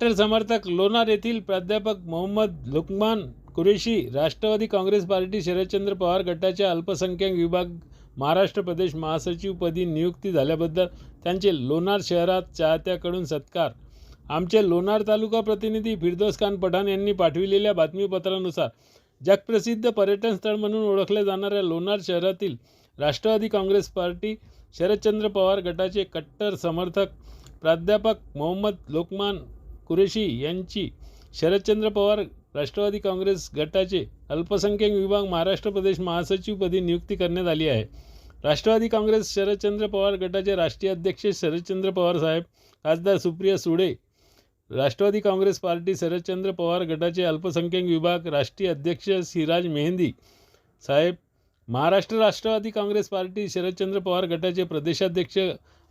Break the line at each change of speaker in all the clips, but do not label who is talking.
कट्टर समर्थक लोणार येथील प्राध्यापक मोहम्मद लुकमान कुरेशी राष्ट्रवादी काँग्रेस पार्टी शरदचंद्र पवार गटाच्या अल्पसंख्याक विभाग महाराष्ट्र प्रदेश महासचिवपदी नियुक्ती झाल्याबद्दल त्यांचे लोणार शहरात चाहत्याकडून सत्कार. आमचे लोणार तालुका प्रतिनिधी फिरदोस खान पठाण यांनी पाठविलेल्या बातमीपत्रानुसार जगप्रसिद्ध पर्यटन स्थळ म्हणून ओळखल्या जाणाऱ्या लोणार शहरातील राष्ट्रवादी काँग्रेस पार्टी शरदचंद्र पवार गटाचे कट्टर समर्थक प्राध्यापक मोहम्मद लोकमान कुरेशी यांची शरदचंद्र पवार राष्ट्रवादी काँग्रेस गटाचे अल्पसंख्याक विभाग महाराष्ट्र प्रदेश महासचिवपदी नियुक्ती करण्यात आली आहे. राष्ट्रवादी काँग्रेस शरदचंद्र पवार गटाचे राष्ट्रीय अध्यक्ष शरदचंद्र पवार साहेब खासदार सुप्रिया सुळे राष्ट्रवादी काँग्रेस पार्टी शरदचंद्र पवार गटाचे अल्पसंख्याक विभाग राष्ट्रीय अध्यक्ष सिराज मेहंदी साहेब महाराष्ट्र राष्ट्रवादी काँग्रेस पार्टी शरदचंद्र पवार गटाचे प्रदेशाध्यक्ष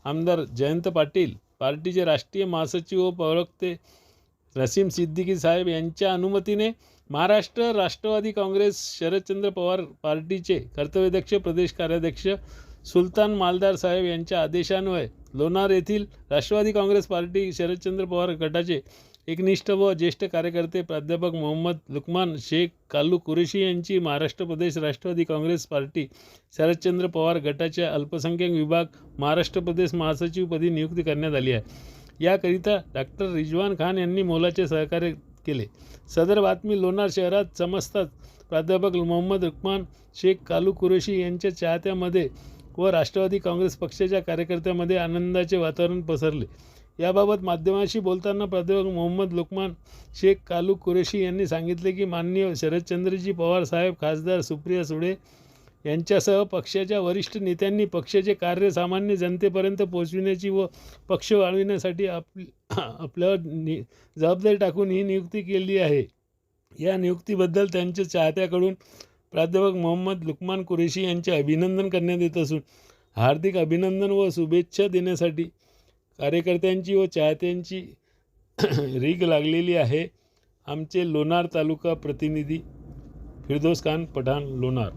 आमदार जयंत पाटील पार्टीचे राष्ट्रीय महासचिव व प्रवक्ते रसीम सिद्दीकी साहेब यांच्या अनुमतीने महाराष्ट्र राष्ट्रवादी काँग्रेस शरदचंद्र पवार पार्टीचे कर्तव्याध्यक्ष प्रदेश कार्याध्यक्ष सुलतान मालदार साहेब यांच्या आदेशान्वये लोणार येथील राष्ट्रवादी काँग्रेस पार्टी शरदचंद्र पवार गटाचे एकनिष्ठ व ज्येष्ठ कार्यकर्ते प्राध्यापक मोहम्मद लुकमान शेख कालू कुरेशी यांची महाराष्ट्र प्रदेश राष्ट्रवादी काँग्रेस पार्टी शरदचंद्र पवार गटाच्या अल्पसंख्याक विभाग महाराष्ट्र प्रदेश महासचिवपदी नियुक्ती करण्यात आली आहे. याकरिता डॉक्टर रिजवान खान यांनी मोलाचे सहकार्य केले. सदर बातमी लोणार शहरात समजताच प्राध्यापक मोहम्मद रुकमान शेख कालू कुरेशी यांच्या चाहत्यामध्ये व राष्ट्रवादी काँग्रेस पक्षाच्या कार्यकर्त्यामध्ये आनंदाचे वातावरण पसरले. याबाबत माध्यमांशी बोलताना प्राध्यापक मोहम्मद लुकमान शेख कालू कुरेशी यांनी सांगितले की माननीय शरदचंद्रजी पवार साहेब खासदार सुप्रिया सुळे यांच्यासह पक्षाच्या वरिष्ठ नेत्यांनी पक्षाचे कार्य सामान्य जनतेपर्यंत पोहोचविण्याची व पक्ष वाढविण्यासाठी आप आपल्यावर नि जबाबदारी टाकून ही नियुक्ती केली आहे. या नियुक्तीबद्दल त्यांच्या चाहत्याकडून प्राध्यापक मोहम्मद लुकमान कुरेशी यांचे अभिनंदन करण्यात येत असून हार्दिक अभिनंदन व शुभेच्छा देण्यासाठी कार्यकर्त्यांची व चाहत्यांची रीग लागलेली आहे. आमचे लोणार तालुका प्रतिनिधी फिरदोस खान पठाण लोणार.